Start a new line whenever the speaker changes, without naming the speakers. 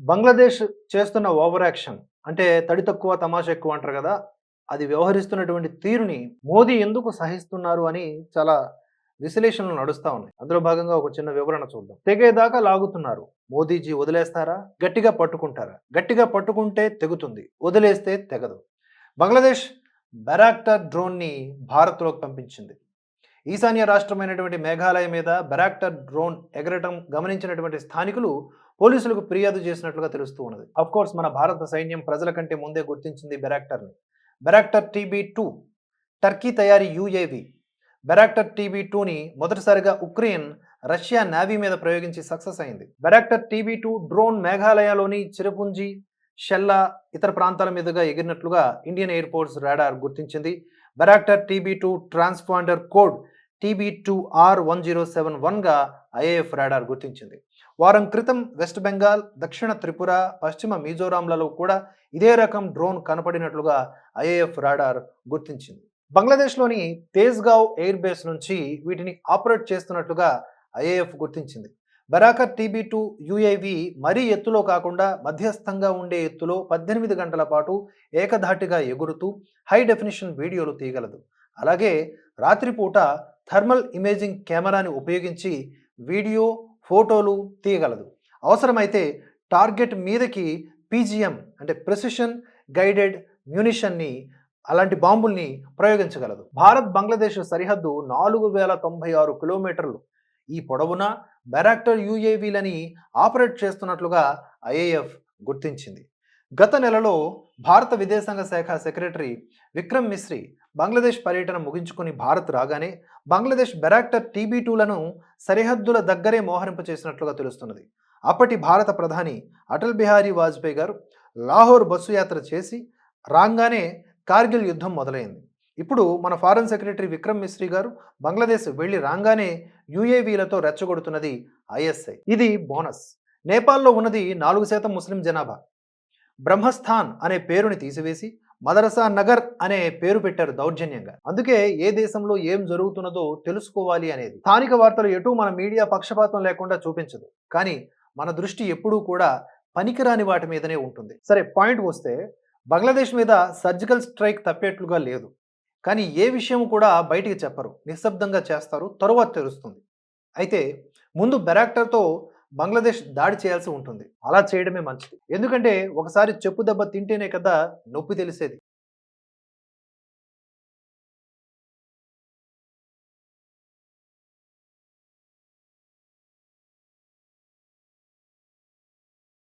బంగ్లాదేశ్ చేస్తున్న over action అంటే తడి తక్కువ తమాషా ఎక్కువ అంటారు కదా అది వ్యవహరిస్తున్నటువంటి తీరుని మోదీ ఎందుకు సహిస్తున్నారు అని చాలా విశ్లేషణలు నడుస్తా ఉన్నాయి. అందులో భాగంగా ఒక చిన్న వివరణ చూద్దాం. తెగేదాకా లాగుతున్నారు. మోదీజీ వదిలేస్తారా? గట్టిగా పట్టుకుంటారా? గట్టిగా పట్టుకుంటే తెగుతుంది. వదిలేస్తే తెగదు. బంగ్లాదేశ్ బెరాక్టర్ డ్రోన్ని భారత్లోకి పంపించింది. ఈశాన్య రాష్ట్రమైనటువంటి మేఘాలయ మీద బెరాక్టర్ డ్రోన్ ఎగరటం గమనించినటువంటి స్థానికులు పోలీసులకు ఫిర్యాదు చేసినట్లుగా తెలుస్తూ ఉన్నది. కోర్స్ మన భారత సైన్యం ప్రజల కంటే ముందే గుర్తించింది బెరాక్టర్ని. బెరాక్టర్ టీబీ టూ టర్కీ తయారీ యుఏవి బెరాక్టర్ టీబీ టూని మొదటిసారిగా ఉక్రెయిన్ రష్యా నావీ మీద ప్రయోగించి సక్సెస్ అయింది. బెరాక్టర్ టీబీ టూ డ్రోన్ మేఘాలయలోని చిరపుంజి షెల్లా ఇతర ప్రాంతాల మీదుగా ఎగిరినట్లుగా ఇండియన్ ఎయిర్ ఫోర్స్ రాడార్ గుర్తించింది. Bayraktar TB two transponder code TB two R one zero seven వన్గా ఐఏఎఫ్ రాడార్ గుర్తించింది. వారం క్రితం వెస్ట్ బెంగాల్ దక్షిణ త్రిపుర పశ్చిమ మిజోరాంలలో కూడా ఇదే రకం డ్రోన్ కనపడినట్లుగా ఐఏఎఫ్ రాడార్ గుర్తించింది. బంగ్లాదేశ్లోని తేజ్గావ్ ఎయిర్ బేస్ నుంచి వీటిని ఆపరేట్ చేస్తున్నట్లుగా ఐఏఎఫ్ గుర్తించింది. బరాకర్ టీబీ టూ యుఏవి మరీ ఎత్తులో కాకుండా మధ్యస్థంగా ఉండే ఎత్తులో పద్దెనిమిది గంటల పాటు ఏకధాటిగా ఎగురుతూ హై డెఫినిషన్ వీడియోలు తీయగలదు. అలాగే రాత్రిపూట థర్మల్ ఇమేజింగ్ కెమెరాని ఉపయోగించి వీడియో ఫోటోలు తీయగలదు. అవసరమైతే టార్గెట్ మీదకి పీజిఎం అంటే ప్రెసిషన్ గైడెడ్ మ్యూనిషన్ని అలాంటి బాంబుల్ని ప్రయోగించగలదు. భారత్ బంగ్లాదేశ్ సరిహద్దు నాలుగు వేల తొంభై ఆరు కిలోమీటర్లు. ఈ పొడవున బెరాక్టర్ యుఏవీలని ఆపరేట్ చేస్తున్నట్లుగా ఐఏఎఫ్ గుర్తించింది. గత నెలలో భారత విదేశాంగ శాఖ సెక్రటరీ విక్రమ్ మిశ్రీ బంగ్లాదేశ్ పర్యటన ముగించుకుని భారత్ రాగానే బంగ్లాదేశ్ బెరాక్టర్ టీబీ టూలను సరిహద్దుల దగ్గరే మోహరింప చేసినట్లుగా తెలుస్తున్నది. అప్పటి భారత ప్రధాని అటల్ బిహారీ వాజ్పేయి గారు లాహోర్ బస్సు యాత్ర చేసి రాగానే కార్గిల్ యుద్ధం మొదలైంది. ఇప్పుడు మన ఫారెన్ సెక్రటరీ విక్రమ్ మిశ్రీ గారు బంగ్లాదేశ్ వెళ్ళి రాగానే యుఏవీలతో రెచ్చగొడుతున్నది ఐఎస్ఐ ఇది బోనస్. నేపాల్లో ఉన్నది నాలుగు శాతం ముస్లిం జనాభా. బ్రహ్మస్థాన్ అనే పేరుని తీసివేసి మదరసా నగర్ అనే పేరు పెట్టారు దౌర్జన్యంగా. అందుకే ఏ దేశంలో ఏం జరుగుతున్నదో తెలుసుకోవాలి అనేది. స్థానిక వార్తలు ఎటు మన మీడియా పక్షపాతం లేకుండా చూపించదు. కానీ మన దృష్టి ఎప్పుడూ కూడా పనికిరాని వాటి మీదనే ఉంటుంది. సరే పాయింట్ వస్తే బంగ్లాదేశ్ మీద సర్జికల్ స్ట్రైక్ తప్పేట్లుగా లేదు. కానీ ఏ విషయం కూడా బయటికి చెప్పరు. నిశ్శబ్దంగా చేస్తారు. తరువాత తెలుస్తుంది. అయితే ముందు బెరాక్టర్తో బంగ్లాదేశ్ దాడి చేయాల్సి ఉంటుంది. అలా చేయడమే మంచిది. ఎందుకంటే ఒకసారి చెప్పు దెబ్బ తింటేనే కదా నొప్పి తెలిసేది.